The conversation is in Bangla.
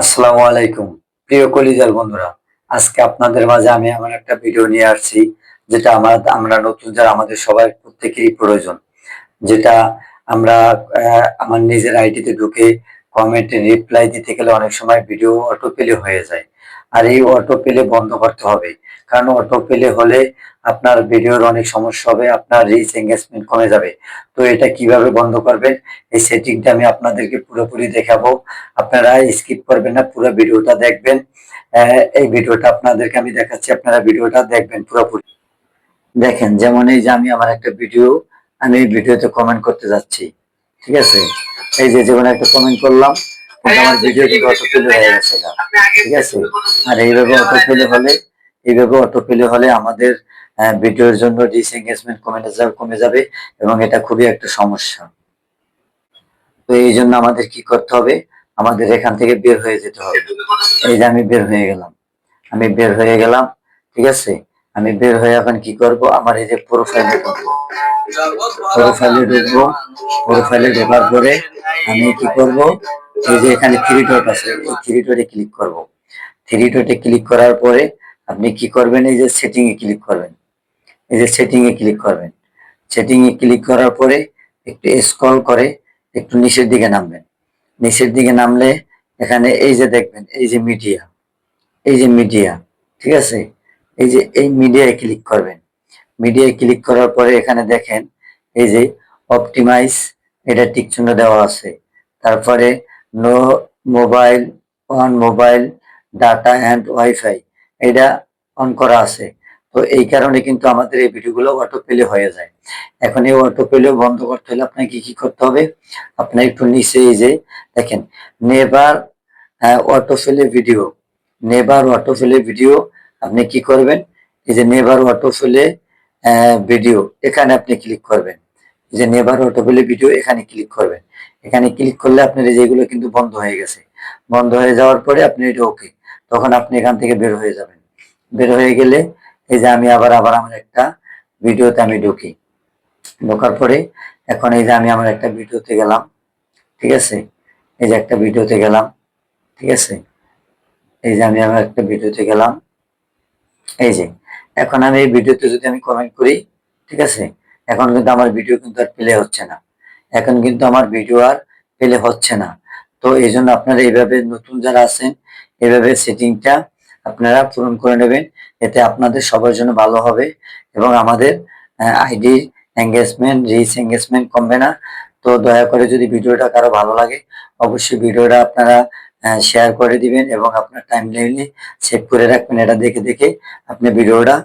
আসসালামু আলাইকুম। প্রিয় কলিজার বন্ধুরা, আজকে আপনাদের মাঝে আমি আমার একটা ভিডিও নিয়ে আসছি, যেটা আমার আমরা নতুন যারা আমাদের সবার প্রত্যেকেরই প্রয়োজন। যেটা আমরা আমার নিজের আইডিতে ঢুকে কমেন্টে রিপ্লাই দিতে গেলে অনেক সময় ভিডিও অটো পেলে হয়ে যায়। আর এই অটো পেলে বন্ধ করতে হবে। কারণ অটো পেলে হলে আপনার ভিডিওর অনেক সমস্যা হবে, আপনার রিচ এঙ্গেজমেন্ট কমে যাবে। তো এটা কীভাবে বন্ধ করবেন? এই সেটিংটা আমি আপনাদেরকে পুরোপুরি দেখাবো। আপনারা স্কিপ করবেন না, পুরো ভিডিওটা দেখবেন। এই ভিডিওটা আপনাদেরকে আমি দেখাচ্ছি, আপনারা ভিডিওটা দেখবেন পুরোপুরি। দেখেন, যেমন এই যে আমি আমার একটা ভিডিও আমি এই ভিডিওতে কমেন্ট করতে যাচ্ছি। ঠিক আছে? এই যে যেমন একটা কমেন্ট করলাম আমার ভিডিও কিন্তু অটো পেলে হয়ে গেছে ঠিক আছে আর এইভাবে অটো পেলে হলে এইভাবে অটো পেলে হলে আমাদের ভিডিওর জন্য ডিস কমে যাবে কমে যাবে এবং এটা খুবই একটা সমস্যা তো এই জন্য আমাদের কি করতে হবে আমাদের এখান থেকে বের হয়ে যেতে হবে এই যে আমি বের হয়ে গেলাম আমি বের হয়ে গেলাম ঠিক আছে আমি বের হয়ে এখন কি করব আমার এই যে প্রোফাইলে ঢুকবো প্রোফাইলে ঢুকবো প্রোফাইলে ঢোকার পরে আমি কি করব এই যে এখানে থ্রি ডট আছে, এই থ্রি ডটে ক্লিক করব। থ্রি ডটে ক্লিক করার পরে আপনি কি করবেন? এই যে সেটিং এ ক্লিক করবেন। এই যে সেটিং এ ক্লিক করবেন। সেটিং এ ক্লিক করার পরে একটু স্ক্রল করে একটু নিচের দিকে নামবেন। নিচের দিকে নামলে এখানে এই যে দেখবেন, এই যে মিডিয়া এই যে মিডিয়া ঠিক আছে? এই যে এই মিডিয়ায় ক্লিক করবেন। মিডিয়ায় ক্লিক করার পরে এখানে দেখেন, এই যে অপটিমাইজ এটা টিক চিহ্ন দেওয়া আছে। তারপরে no mobile on mobile data and wifi এটা অন করা আছে। তো এই কারণে কিন্তু আমাদের এই ভিডিওগুলো অটো পেলে হয়ে যায়। এখন এই অটো পেলেও বন্ধ করতে হলে আপনাকে কি কি করতে হবে? আপনার একটু নিচে এই যে দেখেন never auto play video never auto play video আপনি কি করবেন? এই যে নেভার অটো ফেলে ভিডিও এখানে আপনি ক্লিক করবেন। যে নেভার ফেলে ভিডিও এখানে ক্লিক করবেন। এখানে ক্লিক করলে আপনার যেগুলো কিন্তু বন্ধ হয়ে গেছে। বন্ধ হয়ে যাওয়ার পরে আপনি এটা ওকে তখন আপনি এখান থেকে বের হয়ে যাবেন। বের হয়ে গেলে এই যে আমি আবার আবার আমার একটা ভিডিওতে আমি ঢুকি। ঢোকার পরে এখন এই যে আমি আমার একটা ভিডিওতে গেলাম, ঠিক আছে? এই যে একটা ভিডিওতে গেলাম, ঠিক আছে? এই যে আমি আমার একটা ভিডিওতে গেলাম। এই যে, এখন আমি এই ভিডিওতে যদি আমি কমেন্ট করি, ঠিক আছে? এখন কিন্তু আমার ভিডিও কিন্তু আর প্লে হচ্ছে না। এখন কিন্তু আমার ভিডিও আর প্লে হচ্ছে না। তো এই জন্য আপনারা এইভাবে নতুন যারা আছেন, এইভাবে সেটিংটা আপনারা পূরণ করে নেবেন। এতে আপনাদের সবার জন্য ভালো হবে এবং আমাদের আইডি এঙ্গেজমেন্ট রিচ এঙ্গেজমেন্ট কমবে না। তো দয়া করে যদি ভিডিওটা কারও ভালো লাগে, অবশ্যই ভিডিওটা আপনারা শেয়ার করে দিবেন এবং আপনার টাইম লাইনে সেভ করে রাখবেন। এটা দেখে দেখে আপনি ভিডিওটা